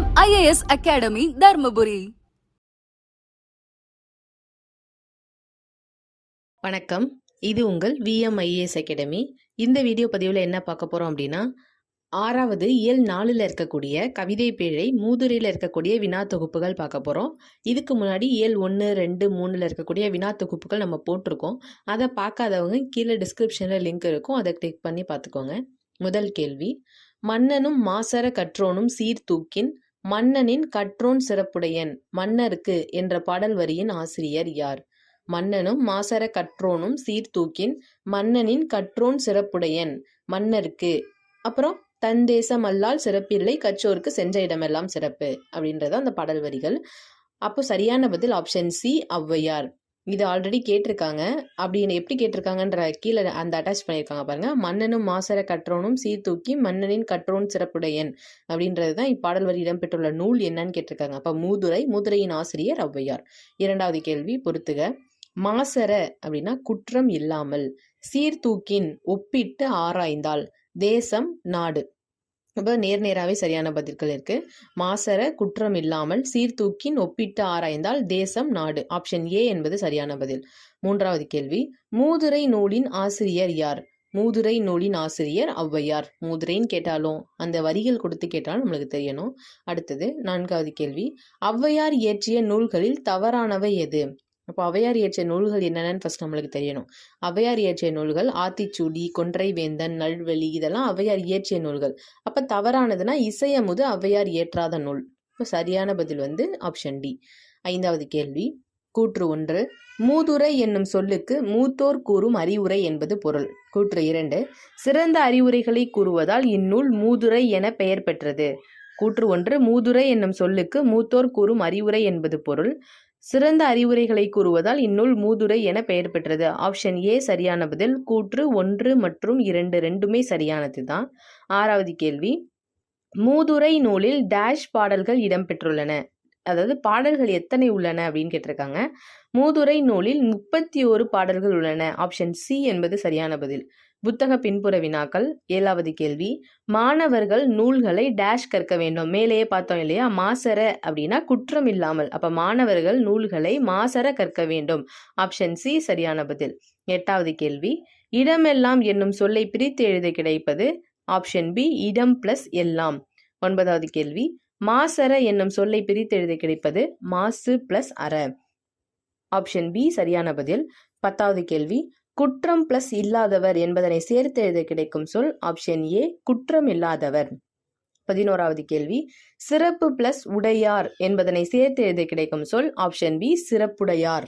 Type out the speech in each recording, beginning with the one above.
M IAS academy Dharmapuri. வணக்கம். இது உங்கள் விஎம்ஐஏஎஸ் அகாடமி இந்த வீடியோ பதிவில் என்ன பார்க்க போகிறோம் அப்படின்னா ஆறாவது இயல் நாலில் இருக்கக்கூடிய கவிதை பேழை மூதுரையில் இருக்கக்கூடிய வினா தொகுப்புகள் பார்க்க போகிறோம் இதுக்கு முன்னாடி இயல் ஒன்று ரெண்டு மூணில் இருக்கக்கூடிய வினா தொகுப்புகள் நம்ம போட்டிருக்கோம். அதை பார்க்காதவங்க கீழே டிஸ்கிரிப்ஷனில் லிங்க் இருக்கும். அதை கிளிக் பண்ணி பார்த்துக்கோங்க. முதல் கேள்வி. மன்னனும் மாசர கற்றோனும் சீர்தூக்கின் மன்னனின் கற்றோன் சிறப்புடையன் மன்னருக்கு என்ற பாடல் வரியின் ஆசிரியர் யார்? மன்னனும் மாசர கற்றோனும் சீர்தூக்கின் மன்னனின் கற்றோன் சிறப்புடையன் மன்னருக்கு. அப்புறம் தன் தேசம் அல்லால் சிறப்பில்லை கற்றோருக்கு சென்ற இடமெல்லாம் சிறப்பு அப்படின்றது அந்த பாடல் வரிகள். அப்போ சரியான பதில் ஆப்ஷன் சி ஔவையார். இது ஆல்ரெடி கேட்டிருக்காங்க. அப்படின்னு எப்படி கேட்டிருக்காங்கன்ற கீழே அந்த அட்டாச் பண்ணியிருக்காங்க பாருங்க. மன்னனும் மாசர கற்றோனும் சீர்தூக்கி மன்னனின் கற்றோன் சிறப்புடையன் அப்படின்றது தான் இப்பாடல் வரி இடம்பெற்றுள்ள நூல் என்னன்னு கேட்டிருக்காங்க. அப்போ மூதுரை மூதுரையின் ஆசிரியர் ஔவையார். இரண்டாவது கேள்வி பொறுத்துக. மாசர அப்படின்னா குற்றம் இல்லாமல் சீர்தூக்கின் ஒப்பிட்டு ஆராய்ந்தால் தேசம் நாடு. இப்போ நேர் நேராகவே சரியான பதில்கள் இருக்கு. மாசர குற்றம் இல்லாமல் சீர்தூக்கின் ஒப்பிட்டு ஆராய்ந்தால் தேசம் நாடு. ஆப்ஷன் ஏ என்பது சரியான பதில். மூன்றாவது கேள்வி. மூதுரை நூலின் ஆசிரியர் யார்? மூதுரை நூலின் ஆசிரியர் ஔவையார். மூதுரைன்னு கேட்டாலும் அந்த வரிகள் கொடுத்து கேட்டாலும் நம்மளுக்கு தெரியணும். அடுத்தது நான்காவது கேள்வி. ஔவையார் இயற்றிய நூல்களில் தவறானவை எது? அப்போ அவையார் இயற்றிய நூல்கள் என்னென்னு ஃபஸ்ட் நம்மளுக்கு தெரியணும். அவையார் இயற்றிய நூல்கள் ஆத்திச்சூடி கொன்றை வேந்தன் நல்வெளி இதெல்லாம் அவையார் இயற்றிய நூல்கள். அப்போ தவறானதுன்னா இசையமுது ஔவையார் இயற்றாத நூல். இப்போ சரியான பதில் வந்து ஆப்ஷன் டி ஐந்தாவது கேள்வி. கூற்று ஒன்று. மூதுரை என்னும் சொல்லுக்கு மூத்தோர் கூறும் அறிவுரை என்பது பொருள். கூற்று இரண்டு. சிறந்த அறிவுரைகளை கூறுவதால் இந்நூல் மூதுரை என பெயர் பெற்றது. கூற்று ஒன்று. மூதுரை என்னும் சொல்லுக்கு மூத்தோர் கூறும் அறிவுரை என்பது பொருள். சிறந்த அறிவுரைகளை கூறுவதால் இந்நூல் மூதுரை என பெயர் பெற்றது. ஆப்ஷன் ஏ சரியான பதில். கூற்று ஒன்று மற்றும் இரண்டு ரெண்டுமே சரியானது தான் ஆறாவது கேள்வி. மூதுரை நூலில் டேஷ் பாடல்கள் இடம்பெற்றுள்ளன அதாவது பாடல்கள் எத்தனை உள்ளன அப்படின்னு கேட்டிருக்காங்க. மூதுரை நூலில் முப்பத்தி ஒரு பாடல்கள் உள்ளன. ஆப்ஷன் சி என்பது சரியான பதில். புத்தக பின்புற வினாக்கள் ஏழாவது கேள்வி. மாணவர்கள் நூல்களை டேஷ் கற்க வேண்டும். மேலேயே பார்த்தோம் இல்லையா? மாசர அப்படின்னா குற்றம் இல்லாமல். அப்ப மாணவர்கள் நூல்களை மாசர கற்க வேண்டும். ஆப்ஷன் சி சரியான பதில். எட்டாவது கேள்வி. இடமெல்லாம் என்னும் சொல்லை பிரித்து எழுத கிடைப்பது? ஆப்ஷன் பி இடம் பிளஸ் எல்லாம். ஒன்பதாவது கேள்வி. மாசர என்னும் சொல்லை பிரித்து எழுத கிடைப்பது? மாசு பிளஸ் அற. ஆப்ஷன் பி சரியான பதில். பத்தாவது கேள்வி. குற்றம் பிளஸ் இல்லாதவர் என்பதனை சேர்த்து எழுத கிடைக்கும் சொல் ஆப்ஷன் ஏ குற்றம் இல்லாதவர். பதினோராவது கேள்வி சிறப்பு பிளஸ் உடையார் என்பதனை சேர்த்து எழுத கிடைக்கும் சொல் ஆப்ஷன் பி சிறப்புடையார்.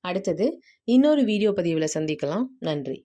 அடுத்தது இன்னொரு வீடியோ பதிவில் சந்திக்கலாம். நன்றி.